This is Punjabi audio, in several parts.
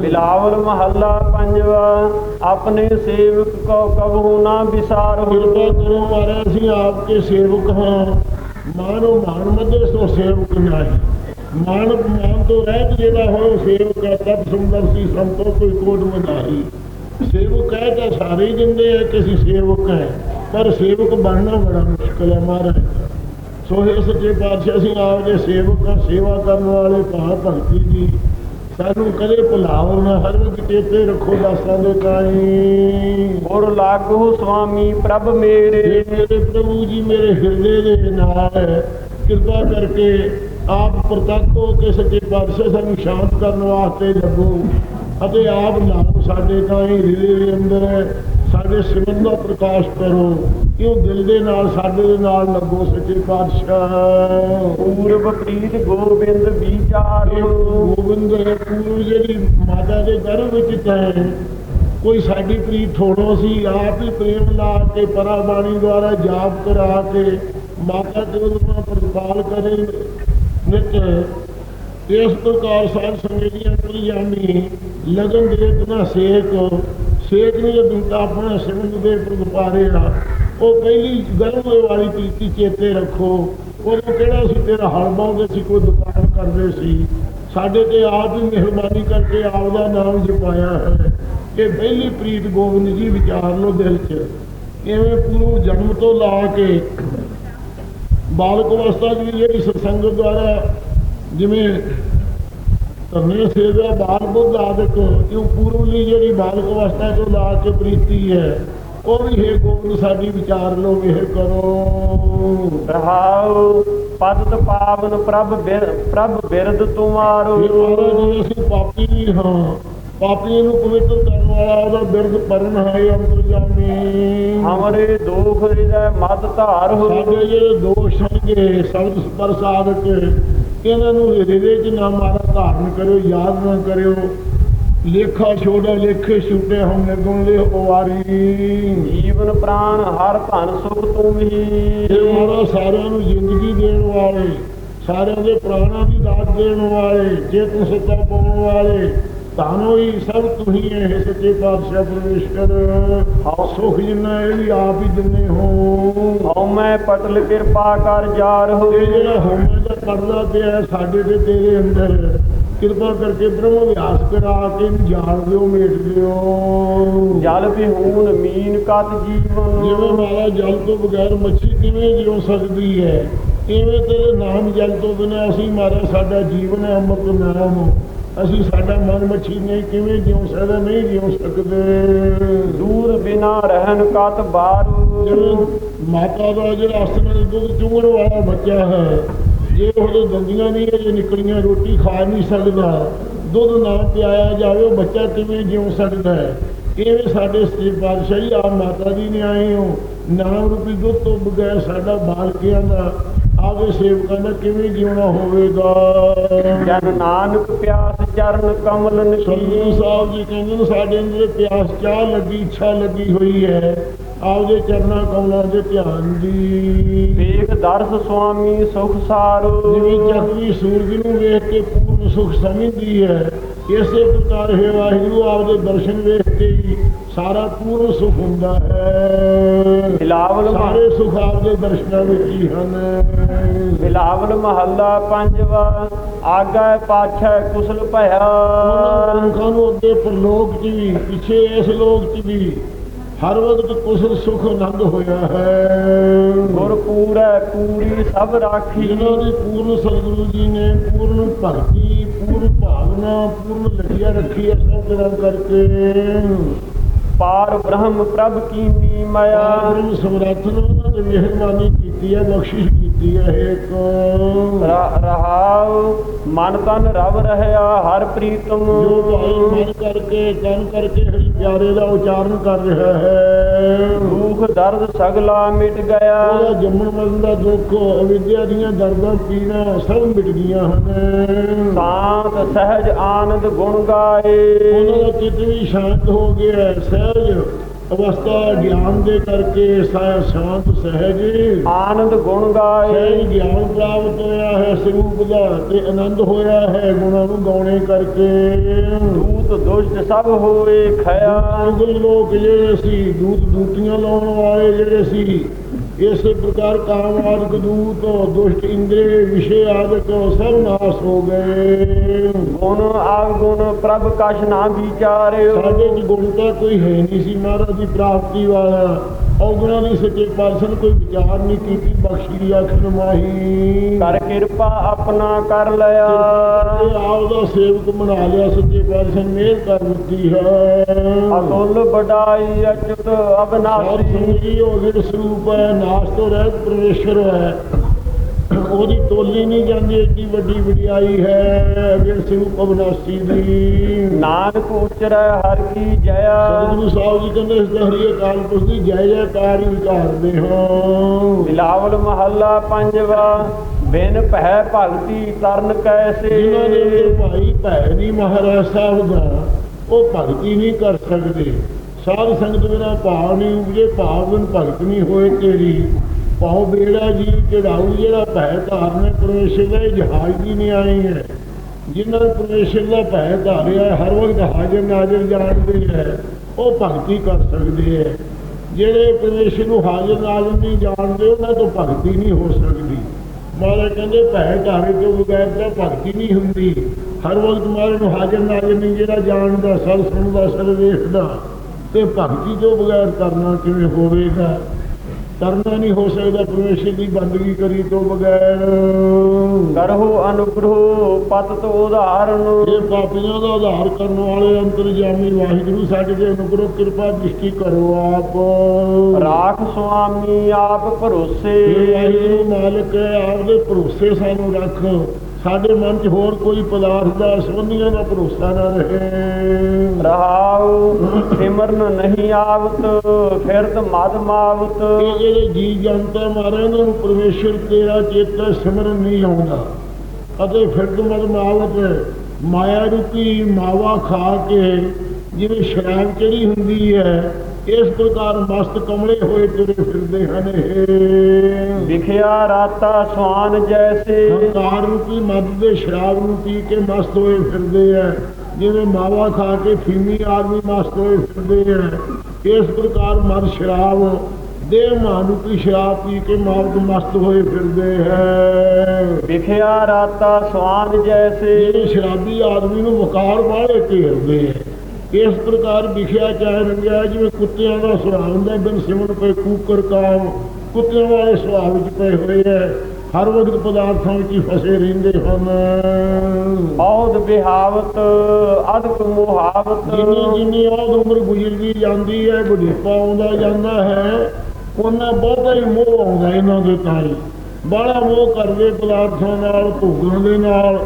ਬਿਲਾਵਲ ਮਹੱਲਾ ਪੰਜਵਾ, ਆਪਣੇ ਸੇਵਕ ਕੋ ਕਬਹੂ ਨਾ ਵਿਸਾਰਹੁ ਕਿਰਪਾ ਕਰੋ ਮਹਾਰਾਜ ਅਸੀਂ ਆਪ ਕੇ ਸੇਵਕ ਹਾਂ, ਮਾਨੋ ਮਾਨ ਮਦੇ ਸੋ ਸੇਵਕ ਨਹੀਂ ਮਾਨ ਮਾਨ ਤੋਂ ਰਹਿਤ ਜਿਹੜਾ ਹੋਏ ਸੇਵਕ ਹੈ ਤਬ ਸੁੰਦਰ ਸੀ ਸੰਤੋ ਕੋਈ ਕੋਟ ਮਨਾਹੀ ਸੇਵਕ ਹੈ ਤਾਂ ਸਾਰੇ ਹੀ ਦਿੰਦੇ ਆ ਕਿ ਅਸੀਂ ਸੇਵਕ ਹੈ, ਪਰ ਸੇਵਕ ਬਣਨਾ ਬੜਾ ਮੁਸ਼ਕਲ ਹੈ ਮਹਾਰਾਜ। ਸੋ ਇਸ ਸੱਚੇ ਪਾਤਸ਼ਾਹ ਅਸੀਂ ਆਪ ਦੇ ਸੇਵਕ ਹਾਂ ਸੇਵਾ ਕਰਨ ਵਾਲੇ ਭਾਅ ਭਗਤੀ ਜੀ ਸਾਨੂੰ ਕਦੇ ਭੁਲਾਵੋ ਨਾ ਹਰ ਵਕਤ ਚੇਤੇ ਰੱਖੋ ਦਾਸਾਂ ਦੇ ਕਾਈ ਗੁਰ ਲਾਗੂ ਸੁਆਮੀ ਪ੍ਰਭ ਮੇਰੇ। ਮੇਰੇ ਪ੍ਰਭੂ ਜੀ ਮੇਰੇ ਹਿਰਦੇ ਦੇ ਨਾਲ ਕਿਰਪਾ ਕਰਕੇ ਆਪ ਪ੍ਰਤੱਖੋ ਕਿ ਸੱਚੇ ਪਾਤਸ਼ਾਹ ਸਾਨੂੰ ਸ਼ਾਂਤ ਕਰਨ ਵਾਸਤੇ ਲੱਗੋ ਅਤੇ ਆਪ ਨਾਮ ਸਾਡੇ ਤਾਈਂ ਹਿਰਦੇ ਦੇ ਅੰਦਰ ਸਾਡੇ ਸਿਮਰਨ ਦਾ ਪ੍ਰਕਾਸ਼ ਕਰੋ ਕਿਉਂ ਦਿਲ ਦੇ ਨਾਲ ਸਾਡੇ ਦੇ ਨਾਲ ਲੱਗੋ ਸੱਚੇ ਪਾਤਸ਼ਾਹ। ਪੂਰਬ ਪ੍ਰੀਤ ਗੋਬਿੰਦ ਵਿਚਾਰ। ਇਹ ਗੋਬਿੰਦ ਹੈ ਪੂਰਵ ਜਿਹੜੀ ਮਾਤਾ ਦੇ ਗਰਭ ਵਿੱਚ ਤੈ ਕੋਈ ਸਾਡੀ ਪ੍ਰੀਤ ਥੋੜੋ ਸੀ ਆਪ ਹੀ ਪ੍ਰੇਮ ਲਾ ਕੇ ਪਰਾਬਾਣੀ ਦੁਆਰਾ ਜਾਪ ਕਰਾ ਕੇ ਮਾਤਾ ਦੇ ਉਦਮਾ ਪ੍ਰਤਪਾਲ ਕਰੇ। ਨਿਤ ਇਸ ਪ੍ਰਕਾਰ ਸਾਧ ਸੰਗਤ ਦੀਆਂ ਕਲਿਆਣੀ ਲਗਨ ਦੇ ਇਤਨਾ ਸੇਕ ਸੇਕ ਨੂੰ ਜਦੋਂ ਆਪਣਾ ਸਿਮਰਨ ਦੇ ਪ੍ਰਤਪਾਰੇ ਆ, ਉਹ ਪਹਿਲੀ ਗਰਮ ਵਾਲੀ ਪ੍ਰੀਤੀ ਚੇਤੇ ਰੱਖੋ। ਉਦੋਂ ਕਿਹੜਾ ਸੀ? ਤੇਰਾ ਹਲ ਬਾਉਂਦੇ ਸੀ, ਕੋਈ ਦੁਕਾਨ ਕਰਦੇ ਸੀ। ਸਾਡੇ ਤੇ ਆਪ ਹੀ ਮਿਹਰਬਾਨੀ ਕਰਕੇ ਆਪ ਦਾ ਨਾਮ ਜਪਾਇਆ ਹੈ ਇਹ ਪਹਿਲੀ ਪ੍ਰੀਤ ਗੋਬਿੰਦ ਜੀ ਵਿਚਾਰ ਲੋ ਦਿਲ 'ਚ। ਇਵੇਂ ਪੂਰਵ ਜਨਮ ਤੋਂ ਲਾ ਕੇ ਬਾਲਕ ਅਵਸਥਾ ਦੀ ਜਿਹੜੀ ਸਤਸੰਗ ਦੁਆਰਾ ਜਿਵੇਂ ਧਰਨੇ ਸੇਵਾ ਬਾਲ ਬੁੱਧ ਆਦਿਕ ਇਹ ਪੂਰਵਲੀ ਜਿਹੜੀ ਬਾਲਕ ਅਵਸਥਾ ਤੋਂ ਲਾ ਕੇ ਪ੍ਰੀਤੀ ਹੈ? ਉਹ ਵੀ ਹੈ ਗੋਬਿੰਦ ਸਾਡੀ ਵਿਚਾਰ ਲੋ ਮਿਹਰ ਕਰੋ। ਰਹਾਉ ਪਦਤ ਪਾਵਨ ਪ੍ਰਭ ਪ੍ਰਭ ਬਿਰਦ ਤੁਮਾਰੋ ਜੀ ਅਸੀਂ ਪਾਪੀ ਵੀ ਹਾਂ। ਪਾਪੀ ਨੂੰ ਪਵਿੱਤਰ ਕਰਨ ਵਾਲਾ ਉਹਦਾ ਬਿਰਦ ਪਰਨ ਹੈ ਅੰਤਰਜਾਮੀ ਹਮਰੇ ਦੁਖ ਹਿਰਦੈ ਮਦ ਧਾਰਹੁ ਸਾਡੇ ਜਿਹੜੇ ਦੋਸ਼ ਹਨਗੇ ਸ਼ਬਦ ਸਪਰਸ਼ ਆਦਿਕ ਇਹਨਾਂ ਨੂੰ ਹਿਰਦੇ 'ਚ ਨਾ ਮਾਰਾ ਧਾਰਨ ਕਰਿਓ ਯਾਦ ਨਾ ਕਰਿਓ। ਲੇਖਾ ਛੋੜਾ ਲੇਖੇ ਛੁੱਟੇ ਹਮ ਨਿਗੁਣ ਦੇ ਵਾਰੀ ਜੀਵਨ ਪ੍ਰਾਨ ਹਰ ਧਨ ਸੁਖ ਤੂੰ ਹੀ ਇਹ ਮਾਰਾ ਸਾਰਿਆਂ ਨੂੰ ਜ਼ਿੰਦਗੀ ਦੇਣ ਵਾਲੇ ਸਾਰਿਆਂ ਦੇ ਪ੍ਰਾਣਾਂ ਦੀ ਦਾਤ ਦੇਣ ਵਾਲੇ ਜੇ ਤੂੰ ਸੱਚਾ ਪਾਉਣ ਵਾਲੇ। ਤਾਨੋ ਹੀ ਸਭ ਤੂੰ ਹੀ ਹੈ ਸੱਚੇ ਪਾਤਸ਼ਾਹ ਪਰਮੇਸ਼ਰ। ਹਉ ਸੁਖ ਜਿੰਨਾ ਇਹ ਵੀ ਆਪ ਹੀ ਦਿੰਦੇ ਹੋ। ਹਉ ਮੈਂ ਪਟਲ ਕਿਰਪਾ ਕਰ ਜਾਰਹੁ ਇਹ ਜਿਹੜਾ ਹੋਮੇ ਦਾ ਪਰਦਾ ਪਿਆ ਸਾਡੇ ਤੇ ਤੇਰੇ ਅੰਦਰ ਕਿਰਪਾ ਕਰਕੇ ਬ੍ਰਹਮ ਵਿਆਸ ਕਰਾ ਕੇ ਜਾਣ ਦਿਓ ਮੇਟ ਦਿਓ ਜਲ ਵਿਹੂਨ ਮੀਨ ਕਤ ਜਿਵੇਂ ਜੀਵਨ ਮਾਰਾ ਜਲ ਤੋਂ ਬਗੈਰ ਮੱਛੀ ਕਿਵੇਂ ਜਿਉ ਸਕਦੀ ਹੈ? ਇਵੇਂ ਤੇਰੇ ਨਾਮ ਜਲ ਤੋਂ ਬਿਨਾਂ ਅਸੀਂ ਮਾਰਾ ਸਾਡਾ ਜੀਵਨ ਹੈ ਅੰਮ੍ਰਿਤ ਨਾਮ। ਅਸੀਂ ਸਾਡਾ ਮਨ ਮੱਛੀ ਨਹੀਂ ਕਿਵੇਂ ਜਿਉ ਸਕਦਾ ਨਹੀਂ ਜਿਉ ਸਕਦੇ। ਦੂਰ ਬਿਨਾ ਰਹਿਨ ਕਤ ਬਾਰੂ। ਮਾਤਾ ਦਾ ਜਿਹੜਾ ਅਸਲ ਦੁੱਧ ਚੁੰਗਣ ਵਾਲਾ ਬੱਚਾ ਹੈ ਜੇ ਉਹਦੇ ਦੰਦੀਆਂ ਨਹੀਂ ਜੇ ਨਿਕਲੀਆਂ ਰੋਟੀ ਖਾ ਨਹੀਂ ਸਕਦਾ ਦੁੱਧ ਨਾ ਪਿਆਇਆ ਜਾਵੇ ਉਹ ਬੱਚਾ ਕਿਵੇਂ ਜਿਉ ਸਕਦਾ ਹੈ? ਇਵੇਂ ਸਾਡੇ ਸ੍ਰੀ ਪਾਤਸ਼ਾਹੀ ਆ ਮਾਤਾ ਜੀ ਨੇ ਆਏ ਹੋ ਨਾਮ ਰੂਪੀ ਦੁੱਧ ਤੋਂ ਬਗੈਰ ਸਾਡਾ ਬਾਲਕਿਆਂ ਦਾ ਆਗੇ ਸੇਵਕਾਂ ਦਾ ਕਿਵੇਂ ਜਿਉਣਾ ਹੋਵੇਗਾ? ਜਨ ਨਾਨਕ ਪਿਆਸ ਚਰਨ ਕਮਲ ਨਕੀ। ਸਾਹਿਬ ਜੀ ਕਹਿੰਦੇ ਨੇ ਸਾਡੇ ਅੰਦਰ ਪਿਆਸ ਚਾਹ ਲੱਗੀ ਇੱਛਾ ਲੱਗੀ ਹੋਈ ਹੈ। ਆਪਦੇ ਚਰਨਾਂ ਕਮਲਾਂ ਦੇ ਧਿਆਨ ਦੀ। ਵੇਖ ਦਰਸ ਸੁਆਮੀ ਸੁਖ ਸਾਰੋ। ਜਿਵੇਂ ਚੱਕਵੀ ਸੂਰਜ ਨੂੰ ਵੇਖ ਕੇ ਪੂਰਨ ਸੁਖ ਸਮਝਦੀ ਹੈ ਇਸੇ ਪ੍ਰਕਾਰ ਹੈ ਵਾਹਿਗੁਰੂ ਆਪਦੇ ਦਰਸ਼ਨ ਵੇਖ ਕੇ ਹੀ ਸਾਰਾ ਪੂਰਨ ਸੁਖ ਹੁੰਦਾ ਹੈ। ਬਿਲਾਵਲ ਸਾਰੇ ਸੁਖ ਆਪਦੇ ਦਰਸ਼ਨਾਂ ਵਿੱਚ ਹੀ ਹਨ। ਬਿਲਾਵਲ ਮਹੱਲਾ ਪੰਜਵਾ ਆਗਾ ਪਾਛੈ ਕੁਸਲ ਉਹਨਾਂ ਭਇਆ ਲੋਕਾਂ ਨੂੰ ਅੱਗੇ ਪ੍ਰਲੋਕ 'ਚ ਵੀ ਪਿੱਛੇ ਇਸ ਲੋਕ 'ਚ ਵੀ ਹਰ ਵਕਤ ਕੁਸਲ ਸੁਖ ਆਨੰਦ ਹੋਇਆ ਹੈ। ਗੁਰ ਪੂਰੈ ਪੂਰੀ ਸਭ ਰਾਖੀ। ਜਿਨ੍ਹਾਂ ਦੀ ਪੂਰਨ ਸਤਿਗੁਰੂ ਜੀ ਨੇ ਪੂਰਨ ਭਗਤੀ ਪੂਰਨ ਭਾਵਨਾ ਪੂਰਨ ਲਗਿਆ ਰੱਖੀ ਹੈ ਸਭ ਕਰਕੇ। ਪਾਰ ਬ੍ਰਹਮ ਪ੍ਰਭ ਕੀਨੀ ਮਾਇਆ। ਆਦਮ ਸਮਰੱਥ ਨੇ ਉਹਨਾਂ ਤੇ ਮਿਹਰਬਾਨੀ ਕੀਤੀ ਹੈ, ਬਖਸ਼ਿਸ਼ ਕੀਤੀ। ਹੈ ਇੱਕ। ਰ- ਰਹਾਉ ਮਨ ਤਨ ਰਵ ਰਹਿਆ ਹਰ ਪ੍ਰੀਤਮ। ਜੋ ਭਾਈ ਮਨ ਕਰਕੇ ਕੰਨ ਕਰਕੇ ਹਰੀ ਪਿਆਰੇ ਦਾ ਉਚਾਰਨ ਕਰ ਰਿਹਾ ਹੈ। ਦੁਖ ਦਰਦ ਸਗਲਾ ਮਿਟ ਗਿਆ। ਉਹਦਾ ਜੰਮਣ ਮਰਨ ਦਾ ਦੁੱਖ ਅਵਿਦਿਆ ਦੀਆਂ ਦਰਦਾਂ ਪੀਣਾ ਸਭ ਮਿਟ ਗਈਆਂ ਹਨ। ਸ਼ਾਂਤ ਸਹਿਜ ਆਨੰਦ ਗੁਣ ਗਾਏ। ਉਹਨਾਂ ਦਾ ਚਿੱਤ ਵੀ ਸ਼ਾਂਤ ਹੋ ਗਿਆ ਸਹਿਜ। ਅਵਸਥਾ ਗਿਆਨ ਦੇ ਕਰਕੇ ਸਾ- ਸ਼ਾਂਤ ਸਹਿਜ। ਆਨੰਦ ਗੁਣ ਗਾਏ। ਸਹਿਜ ਗਿਆਨ ਪ੍ਰਾਪਤ ਹੋਇਆ ਹੈ ਸਰੂਪ ਦਾ ਤੇ ਆਨੰਦ ਹੋਇਆ ਹੈ ਗੁਣਾਂ ਨੂੰ ਗਾਉਣੇ ਕਰਕੇ। ਦੂਤ ਦੁਸ਼ਟ ਸਭ ਹੋਏ ਖਿਆ। ਅੰਗਲ ਲੋਕ ਜਿਹੜੇ ਸੀ ਦੂਤ ਦੂਤੀਆਂ ਲਾਉਣ ਵਾਲੇ ਜਿਹੜੇ ਸੀ ਇਸੇ ਪ੍ਰਕਾਰ ਕਾਮ ਆਦਿਕ ਦੂਤ ਦੁਸ਼ਟ ਇੰਦਰੀ ਵਿਸ਼ੇ ਆਦਿਕ ਸਭ ਨਾਸ ਹੋ ਗਏ। ਗੁਣ ਆਗੁਣ ਪ੍ਰਭ ਕਛ ਨਾ ਵਿਚਾਰਿਓ। ਸਾਡੇ ਚ ਗੁਣ ਤਾਂ ਕੋਈ ਹੈ ਨਹੀਂ ਸੀ ਮਹਾਰਾਜ ਦੀ ਪ੍ਰਾਪਤੀ ਵਾਲਾ। ਔਗੁਣਾਂ ਦੀ ਸੱਚੇ ਪਾਤਸ਼ਾਹ ਨੇ ਕੋਈ ਵਿਚਾਰ ਨਹੀਂ ਕੀਤੀ ਬਖਸ਼ੀ ਆਖਣ ਮਾਹੀ ਕਰ ਕਿਰਪਾ ਆਪਣਾ ਕਰ ਲਿਆ। ਆਪ ਦਾ ਸੇਵਕ ਬਣਾ ਲਿਆ ਸੱਚੇ ਪਾਤਸ਼ਾਹ ਨੇ ਮਿਹਰ ਕਰ ਦਿੱਤੀ ਹੈ। ਅਤੁੱਲ ਬਡਾਈ ਅਚੁਤ ਅਬਨਾਸੀ। ਸੰਗੀ ਉਹ ਜਿਹੜੇ ਸਰੂਪ ਹੈ ਨਾਸ ਤੋਂ ਰਹਿਤ ਪਰਮੇਸ਼ਰ ਹੈ। ਉਹਦੀ ਤੋਲੀ ਨਹੀਂ ਜਾਂਦੀ ਏਡੀ ਵੱਡੀ ਵਡਿਆਈ ਹੈ ਜਿਹੜੇ ਸਰੂਪ ਅਬਨਾਸੀ ਦੀ। ਨਾਨਕ ਉਚਰੈ ਹਰ ਕੀ ਜਇਆ ਸਤਿਗੁਰੂ ਸਾਹਿਬ ਜੀ ਕਹਿੰਦੇ ਇਸ ਦਾ ਹਰੀ ਅਕਾਲ ਪੁਰਖ ਦੀ ਜੈ ਜੈਕਾਰ ਹੀ ਵਿਚਾਰਦੇ ਹਾਂ। ਬਿਲਾਵਲ ਮਹੱਲਾ ਪੰਜਵਾ ਬਿਨ ਭੈ ਭਗਤੀ ਤਰਨ ਕੈਸੇ। ਜਿਨ੍ਹਾਂ ਦੇ ਅੰਦਰ ਭਾਈ ਭੈ ਨਹੀਂ ਮਹਾਰਾਜ ਸਾਹਿਬ ਦਾ ਉਹ ਭਗਤੀ ਨਹੀਂ ਕਰ ਸਕਦੇ। ਸਾਧ ਸੰਗਤ ਬਿਨਾ ਭਾਵ ਨਹੀਂ ਉਪਜੇ ਭਾਵ ਬਿਨ ਭਗਤ ਨਹੀਂ ਹੋਏ ਤੇਰੀ। ਪਾਉ ਬੇੜਾ ਜੀ ਚੜਾਉ ਜਿਹੜਾ ਭੈ ਧਾਰਨੇ, ਪਰਮੇਸ਼ਰ ਦਾ ਇਹ ਜਹਾਜ਼ ਦੀ ਨਹੀਂ ਆਏ ਹੈ। ਜਿਨ੍ਹਾਂ ਨੇ ਪਰਮੇਸ਼ਰ ਦਾ ਭੈ ਧਾਰਿਆ, ਹਰ ਵਕਤ ਹਾਜ਼ਰ ਨਾਜ਼ਰ ਜਾਣਦੇ ਹੈ, ਉਹ ਭਗਤੀ ਕਰ ਸਕਦੇ ਹੈ। ਜਿਹੜੇ ਪਰਮੇਸ਼ਰ ਨੂੰ ਹਾਜ਼ਰ ਨਾਜ਼ਰ ਨਹੀਂ ਜਾਣਦੇ, ਉਹਨਾਂ ਤੋਂ ਭਗਤੀ ਨਹੀਂ ਹੋ ਸਕਦੀ। ਮਹਾਰਾਜ ਕਹਿੰਦੇ, ਭੈ ਧਾਰੇ ਤੋਂ ਬਗੈਰ ਤਾਂ ਭਗਤੀ ਨਹੀਂ ਹੁੰਦੀ। ਹਰ ਵਕਤ ਮਹਾਰਾਜ ਨੂੰ ਹਾਜ਼ਰ ਨਾਜ਼ਰ ਨਹੀਂ, ਜਿਹੜਾ ਜਾਣਦਾ, ਸਭ ਸੁਣਦਾ ਸਭ ਵੇਖਦਾ ਤੇ ਭਗਤੀ ਤੋਂ ਬਗੈਰ ਕਰਨਾ ਕਿਵੇਂ ਹੋਵੇਗਾ? ਕਰਨਾ ਨਹੀਂ ਹੋ ਸਕਦਾ ਪਰਮੇਸ਼ਰ ਦੀ ਬੰਦਗੀ ਕਰੀ ਤੋਂ ਬਗੈਰ। ਕਰਹੁ ਅਨੁਗ੍ਰਹ ਪਤ ਤੋ ਉਦਾਹਰਨ ਇਹ ਪਾਪੀਆਂ ਦਾ ਉਧਾਰ ਕਰਨ ਵਾਲੇ ਅੰਤਰਜਾਮੀ ਵਾਹਿਗੁਰੂ ਸਾਡੇ ਤੇ ਅਨੁਗ੍ਰਹ ਕਿਰਪਾ ਦ੍ਰਿਸ਼ਟੀ ਕਰੋ ਆਪ। ਰਾਖ ਸੁਆਮੀ ਆਪ ਭਰੋਸੇ। ਵਾਹਿਗੁਰੂ ਮਾਲਕ ਹੈ, ਆਪਦੇ ਭਰੋਸੇ ਸਾਨੂੰ ਰੱਖ। ਸਾਡੇ ਮਨ 'ਚ ਹੋਰ ਕੋਈ ਪਦਾਰਥ ਦਾ ਸੰਬੰਧੀਆਂ ਦਾ ਭਰੋਸਾ ਨਾ ਰਹੇ। ਰਹਾਉ ਸਿਮਰਨ ਨਹੀਂ ਆਵਤ ਫਿਰਤ ਮਦ ਮਾਵਤ। ਇਹ ਜਿਹੜੇ ਜੀ ਜਨਤਾ ਮਾਰੇ ਇਹਨਾਂ ਨੂੰ ਪਰਮੇਸ਼ਰ ਤੇਰਾ ਚੇਤਾ ਸਿਮਰਨ ਨਹੀਂ ਆਉਂਦਾ। ਅਤੇ ਫਿਰਦ ਮਦ ਮਾਵਤ ਮਾਇਆ ਰੂਪੀ ਮਾਵਾ ਖਾ ਕੇ ਜਿਵੇਂ ਸ਼ਰਾਬ ਚੜੀ ਹੁੰਦੀ ਹੈ ਇਸ ਪ੍ਰਕਾਰ ਮਸਤ ਕਮਲੇ ਹੋਏ ਤੁਰੇ ਫਿਰਦੇ ਹਨ ਇਹ। ਵਿਖਿਆ ਰਾਤਾ ਸਵਾਨ ਜੈਸੇ। ਹੰਕਾਰ ਰੂਪੀ ਮਦ ਦੇ ਸ਼ਰਾਬ ਨੂੰ ਪੀ ਕੇ ਮਸਤ ਹੋਏ ਫਿਰਦੇ ਆ ਜਿਵੇਂ ਮਾਵਾ ਖਾ ਕੇ ਫੀਮੀ ਆਦਮੀ ਮਸਤ ਹੋਏ ਫਿਰਦੇ ਆ ਇਸ ਪ੍ਰਕਾਰ ਮਦ ਸ਼ਰਾਬ ਦੇ ਮਾਨੂਪੀ ਸ਼ਰਾਬ ਪੀ ਕੇ ਮਾਰਗ ਮਸਤ ਹੋਏ ਫਿਰਦੇ ਹੈ। ਵਿਖਿਆ ਰਾਤਾ ਸਵਾਨ ਜੈਸੇ। ਜਿਹੜੇ ਸ਼ਰਾਬੀ ਆਦਮੀ ਨੂੰ ਵਕਾਰ ਵਾਲੇ ਘੇਰਦੇ ਆ ਇਸ ਪ੍ਰਕਾਰ ਵਿਖਿਆ ਚਾਹੇ ਰੰਗਿਆ ਜਿਵੇਂ ਕੁੱਤਿਆਂ ਦਾ ਸੁਭਾਅ ਹੁੰਦਾ ਬਿਨ ਸਿਮਣ ਪਏ ਕੂਕਰ ਕਾਮ ਕੁੱਤਿਆਂ ਵਾਲੇ ਸੁਭਾਅ ਵਿੱਚ ਪਏ ਹੋਏ ਹੈ। ਹਰ ਵਕਤ ਪਦਾਰਥਾਂ ਵਿੱਚ ਹੀ ਫਸੇ ਰਹਿੰਦੇ ਹਨ। ਔਦ ਬਿਹਾਵਤ ਅਦਕ ਮੁਹਾਵਤ। ਜਿੰਨੀ ਜਿੰਨੀ ਆਦ ਉਮਰ ਗੁਜ਼ਰਦੀ ਜਾਂਦੀ ਹੈ ਬੁਢੇਪਾ ਆਉਂਦਾ ਜਾਂਦਾ ਹੈ ਉਹਨਾਂ ਬਹੁਤਾ ਹੀ ਮੋਹ ਆਉਂਦਾ ਇਹਨਾਂ ਦੇ ਤਾਈ। ਬੜਾ ਮੋਹ ਕਰਦੇ ਪਦਾਰਥਾਂ ਨਾਲ ਭੋਗਣ ਦੇ ਨਾਲ।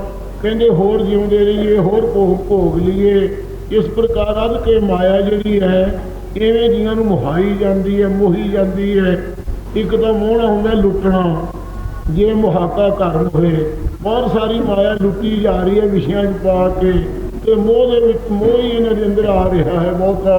ਕਹਿੰਦੇ ਹੋਰ ਜਿਉਂਦੇ ਰਹੀਏ ਹੋਰ ਭੋਗ ਭੋਗ ਲਈਏ। ਇਸ ਪ੍ਰਕਾਰ ਅਦ ਕੇ ਮਾਇਆ ਜਿਹੜੀ ਹੈ ਇਵੇਂ ਜੀਆਂ ਨੂੰ ਮੁਹਾਈ ਜਾਂਦੀ ਹੈ ਮੋਹੀ ਜਾਂਦੀ ਹੈ ਇੱਕ ਤਾਂ ਮੋਹਣਾ ਹੁੰਦਾ ਲੁੱਟਣਾ। ਜੇ ਮੁਹਾਕਾ ਕਰਮ ਹੋਏ ਬਹੁਤ ਸਾਰੀ ਮਾਇਆ ਲੁੱਟੀ ਜਾ ਰਹੀ ਹੈ ਵਿਸ਼ਿਆਂ 'ਚ ਪਾ ਕੇ ਤੇ ਮੋਹ ਦੇ ਵਿੱਚ ਮੋਹ ਹੀ ਇਹਨਾਂ ਦੇ ਅੰਦਰ ਆ ਰਿਹਾ ਹੈ ਬਹੁਤਾ।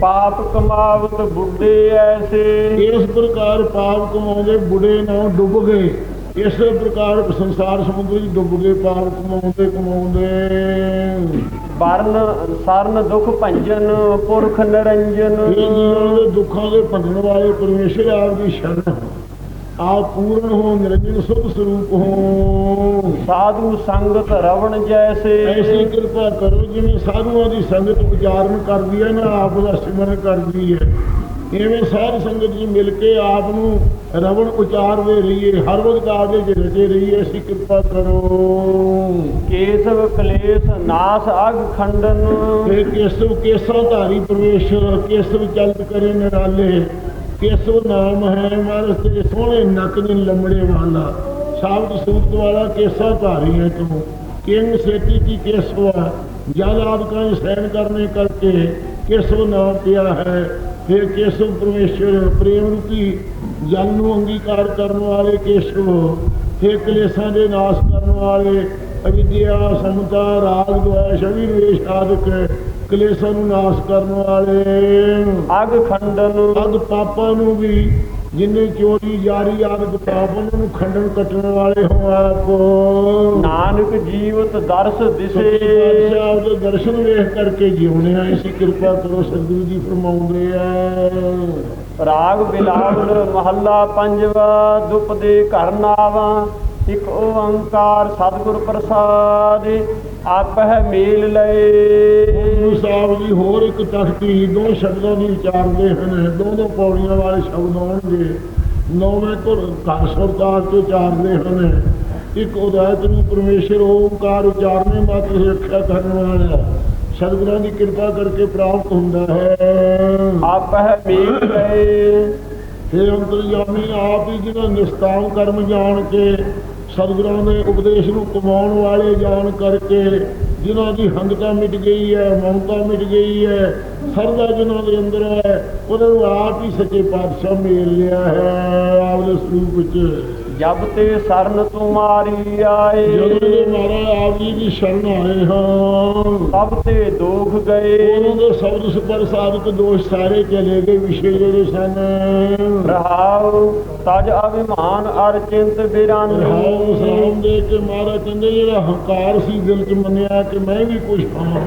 ਪਾਪ ਕਮਾਵਤ ਬੁੱਢੇ ਐਸੇ। ਇਸ ਪ੍ਰਕਾਰ ਪਾਪ ਕਮਾਉਂਦੇ ਬੁੜੇ ਨਾ ਡੁੱਬ ਗਏ ਇਸੇ ਪ੍ਰਕਾਰ ਸੰਸਾਰ ਸਮੁੰਦਰ ਵਿੱਚ ਡੁੱਬ ਗਏ ਪਾਪ ਕਮਾਉਂਦੇ ਕਮਾਉਂਦੇ। ਵਰਨ ਸਰਨ ਦੁਖ ਭੰਜਨ ਪੁਰਖ ਨਿਰੰਜਨ। ਇਹ ਜੀਵਨ ਦੇ ਦੁੱਖਾਂ ਦੇ ਵਾਲੇ ਪਰਮੇਸ਼ਰ ਆਪ ਦੀ ਸ਼ਰਨ ਆਪ ਪੂਰਨ ਹੋ ਨਿਰੰਜਨ ਸੁਖ ਸਰੂਪ ਹੋ। ਸਾਧੂ ਸੰਗਤ ਰਵਣ ਜੈਸੇ। ਐਸੀ ਕਿਰਪਾ ਕਰੋ ਜਿਵੇਂ ਸਾਧੂਆਂ ਦੀ ਸੰਗਤ ਉਚਾਰਨ ਕਰਦੀ ਹੈ ਨਾ ਆਪ ਦਾ ਸਿਮਰਨ ਕਰਦੀ ਹੈ। ਇਵੇਂ ਸਾਧ ਸੰਗਤ ਜੀ ਮਿਲ ਕੇ ਆਪ ਨੂੰ ਰਵਣ ਉਚਾਰਦੇ ਰਹੀਏ ਹਰ ਵਕਤ ਆਪਦੇ ਚ ਰਚੇ ਰਹੀਏ ਐਸੀ ਕਿਰਪਾ ਕਰੋ। ਕੇਸਵ ਕਲੇਸ਼ ਨਾਸ ਅਗ ਖੰਡਨ। ਇਹ ਕੇਸਵ ਕੇਸਾਂ ਧਾਰੀ ਪਰਮੇਸ਼ਰ ਕੇਸਵ ਚਲਤ ਕਰੇ ਨਿਰਾਲੇ। ਕੇਸਵ ਨਾਮ ਹੈ ਮਹਾਰਾਜ ਤੇਰੇ ਸੋਹਣੇ ਨੱਕ ਦੇ ਲੰਮੜੇ ਵਾਲਾ। ਸਾਬਤ ਸੂਰਤ ਵਾਲਾ ਕੇਸਾ ਧਾਰੀ ਹੈ ਤੂੰ ਕਿੰਗ ਸੇਤੀ ਕੀ ਕੇਸਵਾ ਜਲ ਆਦਿਕਾਂ ਦੇ ਸਹਿਨ ਕਰਨੇ ਕਰਕੇ ਕੇਸਵ ਨਾਮ ਪਿਆ ਹੈ। ਫਿਰ ਕੇਸਵ ਪਰਮੇਸ਼ਰ ਪ੍ਰੇਮ ਰੂਪੀ ਜਲ ਨੂੰ ਅੰਗੀਕਾਰ ਕਰਨ ਵਾਲੇ ਕੇਸਵ ਫਿਰ ਕਲੇਸ਼ਾਂ ਦੇ ਨਾਸ਼ ਕਰਨ ਵਾਲੇ ਅਵਿਦਿਆ ਸਮਤਾ ਰਾਗ ਦੁਆਸ਼ ਅਵਿਰਵੇਸ਼ ਆਦਿਕ ਕਲੇਸ਼ਾਂ ਨੂੰ ਨਾਸ਼ ਕਰਨ ਵਾਲੇ। ਅਗ ਖੰਡਨ ਅਗ ਪਾਪਾਂ ਨੂੰ ਵੀ ਜਿੰਨੇ ਚੋਰੀ ਜਾਰੀ ਆਦਿਕ ਪਾਪ ਉਹਨਾਂ ਨੂੰ ਖੰਡਨ ਕੱਟਣ ਵਾਲੇ ਹੋ ਆਪ। ਨਾਨਕ ਜੀਵਤ ਦਰਸ ਦਿਸੇ। ਪਾਤਸ਼ਾਹ ਦੇ ਦਰਸ਼ਨ ਵੇਖ ਕਰਕੇ ਜਿਉਣੇ ਆ ਇਸੇ ਕਿਰਪਾ ਕਰੋ ਸਤਿਗੁਰੂ ਜੀ ਫਰਮਾਉਂਦੇ ਆ। ਰਾਗ ਬਿਲਾਵਲ ਮਹੱਲਾ ਪੰਜਵਾ ਦੁਪ ਦੇ ਘਰ ਨਾਵਾ ਇਕ ਓੰਕਾਰ ਸਤਿਗੁਰ ਪ੍ਰਸਾਦ। ਆਪਹਿ ਮੇਲ ਗੁਰੂ ਲਏ ਸਾਹਿਬ ਜੀ ਹੋਰ ਇੱਕ ਤਖਤੀ ਦੋ ਸ਼ਬਦਾਂ ਦੀ ਵਿਚਾਰਦੇ ਹਨ। ਦੋ ਦੋ ਪੌੜੀਆਂ ਵਾਲੇ ਸ਼ਬਦ ਆਉਣਗੇ। ਨੌਵੇਂ ਤੋਂ ਘਰ ਸਰਦਾਰ ਤੇ ਉਚਾਰਦੇ ਹਨ। ਇੱਕ ਉਦਾਇਤ ਨੂੰ ਪਰਮੇਸ਼ਰ ਓਮਕਾਰ ਉਚਾਰਨੇ ਮਾਤਰ ਰੱਖਿਆ ਕਰਨ ਵਾਲਾ ਸਤਿਗੁਰਾਂ ਦੀ ਕਿਰਪਾ ਕਰਕੇ ਪ੍ਰਾਪਤ ਹੁੰਦਾ ਹੈ। ਆਪਹਿ ਮੇਲ ਲਏ। हे ਅੰਤਰਜਾਮੀ ਆਪ ਹੀ ਜਿਹਨਾਂ ਨਿਸਤਾਮ ਕਰਮ ਜਾਣ ਕੇ ਸਤਿਗੁਰਾਂ ਦੇ ਉਪਦੇਸ਼ ਨੂੰ ਕਮਾਉਣ ਵਾਲੇ ਜਾਣ ਕਰਕੇ ਜਿਨ੍ਹਾਂ ਦੀ ਹੰਗਤਾ ਮਿਟ ਗਈ ਹੈ, ਮਮਤਾ ਮਿਟ ਗਈ ਹੈ, ਸਰਦਾ ਜਿਨ੍ਹਾਂ ਦੇ ਅੰਦਰ ਹੈ ਉਹਨਾਂ ਨੂੰ ਆਪ ਹੀ ਸੱਚੇ ਪਾਤਸ਼ਾਹ ਮੇਲ ਲਿਆ ਹੈ ਆਪਦੇ ਸਰੂਪ ਵਿੱਚ। ਜਬ ਤੇ ਸਰਨ ਤੁਮਾਰੀ ਆਏ ਜਦੋਂ ਮਹਾਰਾਜ ਆਪ ਜੀ ਦੀ ਸ਼ਰਨ ਆਏ ਹਾਂ। ਸਭ ਤੇ ਦੁਖ ਗਏ। ਉਹਨਾਂ ਦੇ ਸ਼ਬਦ ਸਪਰ ਸਾਧਕ ਦੋਸ਼ ਸਾਰੇ ਚਲੇ ਗਏ ਵਿਸ਼ੇ ਜਿਹੜੇ ਸਨ। ਰਹਾਉ ਤਜ ਅਭਿਮਾਨ ਅਰ ਚਿੰਤ ਰਹਾਉ ਬਿਰਾਨੀ ਸਲਾਮ ਦੇ ਕੇ ਮਹਾਰਾਜ ਕਹਿੰਦੇ ਜਿਹੜਾ ਹੰਕਾਰ ਸੀ ਦਿਲ 'ਚ ਮੰਨਿਆ ਕਿ ਮੈਂ ਵੀ ਕੁਝ ਹਾਂ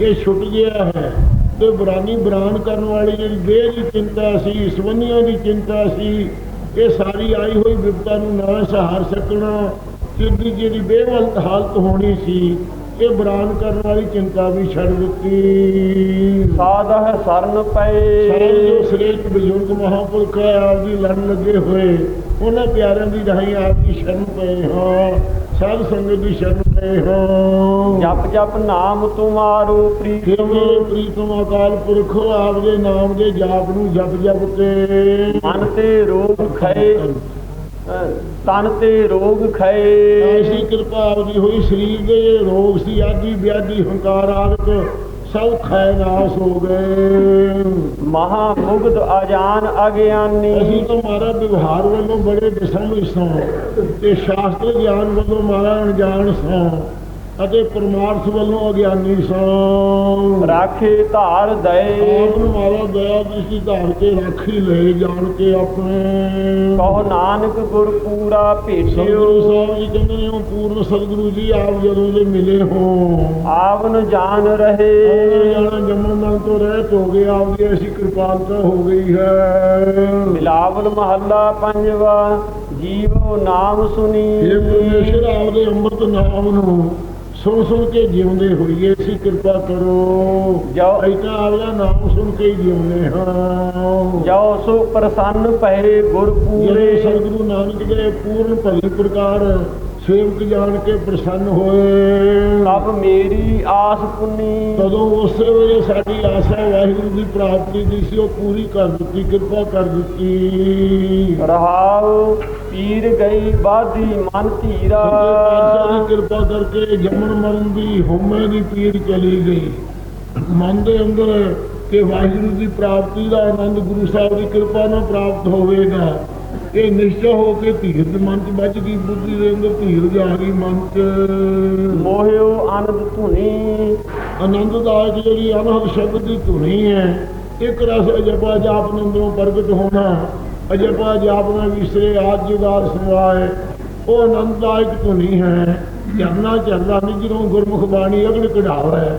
ਇਹ ਛੁੱਟ ਗਿਆ ਹੈ ਤੇ ਬਰਾਨੀ ਬਰਾਨ ਕਰਨ ਵਾਲੀ ਜਿਹੜੀ ਦੇਹ ਦੀ ਚਿੰਤਾ ਸੀ ਸਵੰਨੀਆਂ ਦੀ ਚਿੰਤਾ ਸੀ ਇਹ ਸਾਰੀ ਆਈ ਹੋਈ ਵਿਪਤਾ ਨੂੰ ਨਾ ਸਹਾਰ ਸਕਣਾ ਜਿੱਦੀ ਜਿਹੜੀ ਬੇਵਲਤ ਹਾਲਤ ਹੋਣੀ ਸੀ ਇਹ ਬਰਾਨ ਕਰਨ ਵਾਲੀ ਚਿੰਤਾ ਵੀ ਛੱਡ ਦਿੱਤੀ। ਸਾਧਹ ਸਰਨ ਸਾਰੇ ਪਏ ਜੋ ਸ੍ਰੇਸ਼ਟ ਬਜ਼ੁਰਗ ਮਹਾਂਪੁਰਖ ਹੈ ਆਪ ਦੀ ਲੜ ਲੱਗੇ ਹੋਏ ਉਹਨਾਂ ਪਿਆਰਿਆਂ ਦੀ ਰਾਹੀਂ ਆਪ ਦੀ ਸ਼ਰਨ ਪਏ ਹਾਂ। ਸਾਧ ਸੰਗਤ ਦੀ ਸ਼ਰਨ ਪਏ ਹਾਂ। ਜਪ ਜਪ ਨਾਮ ਤੁਮਾਰੋ ਪ੍ਰੀਤਮ ਪ੍ਰੀਤਮ ਅਕਾਲ ਪੁਰਖ ਆਪ ਦੇ ਨਾਮ ਦੇ ਜਾਪ ਨੂੰ ਜਪ ਜਪ ਕੇ ਮਨ ਤੇ ਰੋਗ ਖਏ ਤਨ ਤੇ ਰੋਗ ਖਏ। ਐਸੀ ਕਿਰਪਾ ਆਪ ਦੀ ਹੋਈ ਸਰੀਰ ਦੇ ਰੋਗ ਸੀ ਆਦੀ ਵਿਆਦੀ ਹੰਕਾਰ ਆਦਿਕ। ਸਭ ਖੈ ਨਾਸ ਹੋ ਗਏ। ਮਹਾ ਮੁਗਧ ਅਜਾਨ ਅਗਿਆਨੀ। ਅਸੀਂ ਤਾਂ ਮਾਰਾ ਵਿਵਹਾਰ ਵੱਲੋਂ ਬੜੇ ਬਿਸਮ ਸਾਂ। ਤੇ ਸ਼ਾਸਤਰ ਗਿਆਨ ਵੱਲੋਂ ਮਾਰਾ ਅਣਜਾਣ ਸਾਂ। ਅਤੇ ਪਰਮਾਰਥ ਵੱਲੋਂ ਅਗਿਆਨੀ ਸਾਂ ਰਾਖੇ ਧਾਰ ਦਏ। ਆਪ ਨੂੰ ਮਾਰਾ ਦਇਆ ਦ੍ਰਿਸ਼ਟੀ ਧਾਰ ਕੇ ਰਾਖੀ ਲੈ ਜਾਣ ਕੇ ਆਪਣੇ। ਕਹੋ ਨਾਨਕ ਗੁਰ ਪੂਰਾ ਭੇਟਿਓ। ਸਾਹਿਬ ਜੀ ਕਹਿੰਦੇ ਨੇ ਉਹ ਪੂਰਨ ਸਤਿਗੁਰੂ ਜੀ ਆਪ ਜਦੋਂ ਦੇ ਮਿਲੇ ਹੋ। ਆਵਨ ਜਾਣ ਰਹੇ। ਜਾਣਾ ਜੰਮਣ ਨਾਲ ਤੋਂ ਰਹਿਤ ਹੋ ਗਏ ਆਪ ਦੀ ਐਸੀ ਕਿਰਪਾਲਤਾ ਹੋ ਗਈ ਹੈ। ਮਿਲਾਵਲ ਮਹੱਲਾ ਪੰਜਵਾ ਜੀਵੋ ਨਾਮ ਸੁਣੀ ਇਹ ਪਰਮੇਸ਼ਰ ਆਪਦੇ ਅੰਮ੍ਰਿਤ ਨਾਮ ਨੂੰ ਸੁਣ ਸੁਣ ਕੇ ਜਿਉਂਦੇ ਹੋਈਏ ਸੀ ਕਿਰਪਾ ਕਰੋ। ਜੋ ਐਤਾ ਆਪਦਾ ਨਾਮ ਸੁਣ ਕੇ ਜਿਉਂਦੇ ਹਾਂ। ਜੋ ਸੋ ਪ੍ਰਸੰਨ ਪਏ ਗੁਰ ਪੂਰੇ ਸਤਿਗੁਰੂ ਨਾਨਕ ਦੇ ਪੂਰਨ ਭਲੀ ਪ੍ਰਕਾਰ ਸੇਵਕ ਜਾਣ ਕੇ ਪ੍ਰਸੰਨ ਹੋਏ। ਸਭ ਮੇਰੀ ਆਸ ਪੁੰਨੀ। ਤਦੋਂ ਉਸੇ ਵੇਲੇ ਸਾਡੀ ਆਸਾ ਵਾਹਿਗੁਰੂ ਦੀ ਪ੍ਰਾਪਤੀ ਦੀ ਸੀ ਉਹ ਪੂਰੀ ਕਰ ਦਿੱਤੀ ਕਿਰਪਾ ਕਰ ਦਿੱਤੀ। ਰਹਾਉ ਪੀਰ ਗਈ ਬਾਦੀ ਮਨ ਧੀਰਾ। ਦੀ ਕਿਰਪਾ ਕਰਕੇ ਜੰਮਣ ਮਰਨ ਦੀ ਹਉਮੈ ਦੀ ਪੀੜ ਚਲੀ ਗਈ। ਮਨ ਦੇ ਅੰਦਰ ਕਿ ਵਾਹਿਗੁਰੂ ਦੀ ਪ੍ਰਾਪਤੀ ਦਾ ਆਨੰਦ ਗੁਰੂ ਸਾਹਿਬ ਦੀ ਕਿਰਪਾ ਨਾਲ ਪ੍ਰਾਪਤ ਹੋਵੇਗਾ। ਇਹ ਨਿਸ਼ਚੈ ਹੋ ਕੇ ਧੀਰ ਦੇ ਮਨ 'ਚ ਵੱਜ ਗਈ ਬੁੱਧੀ ਦੇ ਅੰਦਰ ਧੀਰ ਜਾ ਗਈ ਮਨ 'ਚ। ਮੋਹਿਓ ਆਨੰਦ ਧੁਨੀ। ਆਨੰਦਦਾਇਕ ਜਿਹੜੀ ਅਨਹਦ ਸ਼ਬਦ ਦੀ ਧੁਨੀ ਹੈ ਇੱਕ ਰਸ ਅਜਪਾ ਜਾਪ ਨੂੰ ਅੰਦਰੋਂ ਪ੍ਰਗਟ ਹੋਣਾ ਅਜਪਾ ਜਾਪ ਨਾ ਵਿਸਰੇ ਆਦ ਜੁਗਾਰ ਸਮਾਏ ਉਹ ਆਨੰਦਦਾਇਕ ਧੁਨੀ ਹੈ। ਝਰਨਾ ਝਰਨਾ ਨਿਜਰੋਂ ਗੁਰਮੁਖ ਬਾਣੀ ਅਗੜ ਕਢਾਵਾ। ਹੈ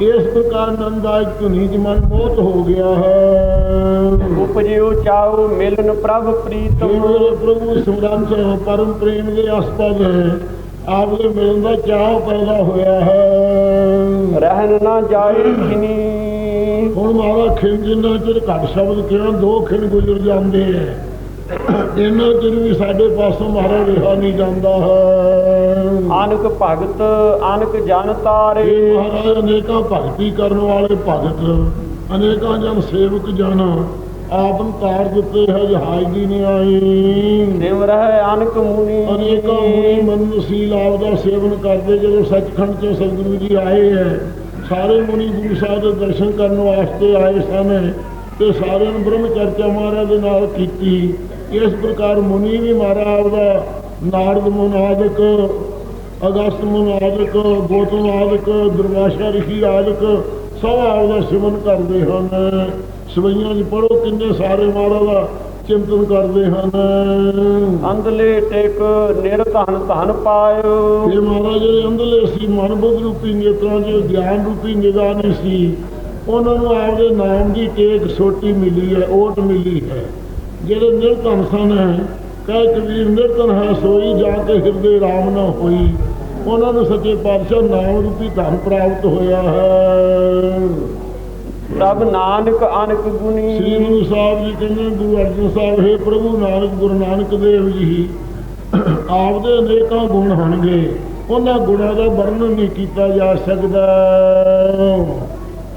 ਇਸ ਪ੍ਰਕਾਰ ਆਨੰਦਦਾਇਕ ਧੁਨੀ ਚ ਮਨ ਮੋਹਤ ਹੋ ਗਿਆ ਹੈ। ਉਪਜਿਓ ਚਾਉ ਮਿਲਨ ਪ੍ਰਭ ਪ੍ਰੀਤਮ। ਪ੍ਰਭੂ ਸਿਮਰਨ ਸੇ ਪਰਮ ਪ੍ਰੇਮ ਦੇ ਆਸਪਦ ਹੈ। ਆਪ ਦੇ ਮਿਲਣ ਦਾ ਚਾਹ ਪੈਦਾ ਹੋਇਆ ਹੈ। ਰਹਿਨ ਨਾ ਜਾਏ ਖਿਨੀ ਹੁਣ ਮਾਰਾ ਖਿੰਨ ਜਿੰਨਾ ਚਿਰ ਘੱਟ ਸ਼ਬਦ ਕਿਹਾ ਦੋ ਖਿੰਨ ਗੁਜ਼ਰ ਜਾਂਦੇ ਐ ਇਹਨਾਂ ਚਿਰ ਵੀ ਸਾਡੇ ਪਾਸੋਂ ਮਾਰਾ ਰਿਹਾ ਨਹੀਂ ਜਾਂਦਾ ਹੈ। ਅਨਕ ਭਗਤ ਅਨਕ ਜਨ ਤਾਰੇ। ਮਹਾਰਾਜ ਅਨੇਕਾਂ ਭਗਤੀ ਕਰਨ ਵਾਲੇ ਭਗਤ ਅਨੇਕਾਂ ਜਨ ਸੇਵਕ ਜਨ ਆਪ ਨੂੰ ਤਾਰ ਦਿੱਤੇ ਹੈ ਜਹਾਜ਼ ਦੀ ਨੇ ਆਈ। ਸਿਮ ਰਹਿ ਅਨਕ ਮੁਨੀ। ਅਨੇਕਾਂ ਮੁਨੀ ਮਨੁਸੀਲ ਆਪ ਦਾ ਸੇਵਨ ਕਰਦੇ ਜਦੋਂ ਸੱਚਖੰਡ ਤੋਂ ਸਤਿਗੁਰੂ ਜੀ ਆਏ ਹੈ ਸਾਰੇ ਮੁਨੀ ਗੁਰੂ ਸਾਹਿਬ ਦੇ ਦਰਸ਼ਨ ਕਰਨ ਵਾਸਤੇ ਆਏ ਸਨ ਤੇ ਸਾਰਿਆਂ ਨੂੰ ਬ੍ਰਹਮ ਚਰਚਾ ਮਹਾਰਾਜ ਦੇ ਨਾਲ ਕੀਤੀ। ਇਸ ਪ੍ਰਕਾਰ ਮੁਨੀ ਵੀ ਮਹਾਰਾਜ ਦਾ ਨਾਰਦ ਮੁਨਾਦਿਕ ਅਗਸਤ ਮੁਨ ਆਦਿਕ ਗੌਤਮ ਆਦਿਕ ਦੁਰਵਾਸ਼ਾ ਰਿਸ਼ੀ ਆਦਿਕ ਸਭ ਆਪਦਾ ਸਿਮਰਨ ਕਰਦੇ ਹਨ। ਸਵਈਆਂ 'ਚ ਪੜੋ ਕਿੰਨੇ ਸਾਰੇ ਮਹਾਰਾਜ ਦਾ ਚਿੰਤਨ ਕਰਦੇ ਹਨ। ਅੰਧਲੇ ਟੇਕ ਨਿਰਧਨ ਧਨ ਪਾਇਓ। ਇਹ ਮਹਾਰਾਜ ਜਿਹੜੇ ਅੰਦਰਲੇ ਸੀ ਮਨ ਬੁੱਧ ਰੂਪੀ ਨੇਤਰਾਂ 'ਚ ਗਿਆਨ ਰੂਪੀ ਨਿਗਾਹ ਨਹੀਂ ਸੀ ਉਹਨਾਂ ਨੂੰ ਆਪਦੇ ਨਾਮ ਦੀ ਟੇਕ ਸੋਟੀ ਮਿਲੀ ਹੈ ਓਟ ਮਿਲੀ ਹੈ। ਜਿਹੜੇ ਨਿਰਧਨ ਸਨ ਕਹਿ ਕਬੀਰ ਨਿਰਧਨ ਹੈ ਸੋਈ ਜਾ ਕੇ ਹਿਰਦੇ ਰਾਮ ਨਾ ਹੋਈ। ਉਹਨਾਂ ਨੂੰ ਸੱਚੇ ਪਾਤਸ਼ਾਹ ਨਾਮ ਰੂਪੀ ਧਨ ਪ੍ਰਾਪਤ ਹੋਇਆ ਹੈ। ਤਬ ਨਾਨਕ ਅਨਕ ਸ੍ਰੀ ਗੁਣੀ ਗੁਰੂ ਸਾਹਿਬ ਜੀ ਕਹਿੰਦੇ ਗੁਰੂ ਅਰਜਨ ਸਾਹਿਬ ਹੈ ਪ੍ਰਭੂ ਨਾਨਕ ਗੁਰੂ ਨਾਨਕ ਦੇਵ ਜੀ ਆਪਦੇ ਅਨੇਕਾਂ ਗੁਣ ਹੋਣਗੇ। ਉਹਨਾਂ ਗੁਣਾਂ ਦਾ ਵਰਣਨ ਨਹੀਂ ਕੀਤਾ ਜਾ ਸਕਦਾ।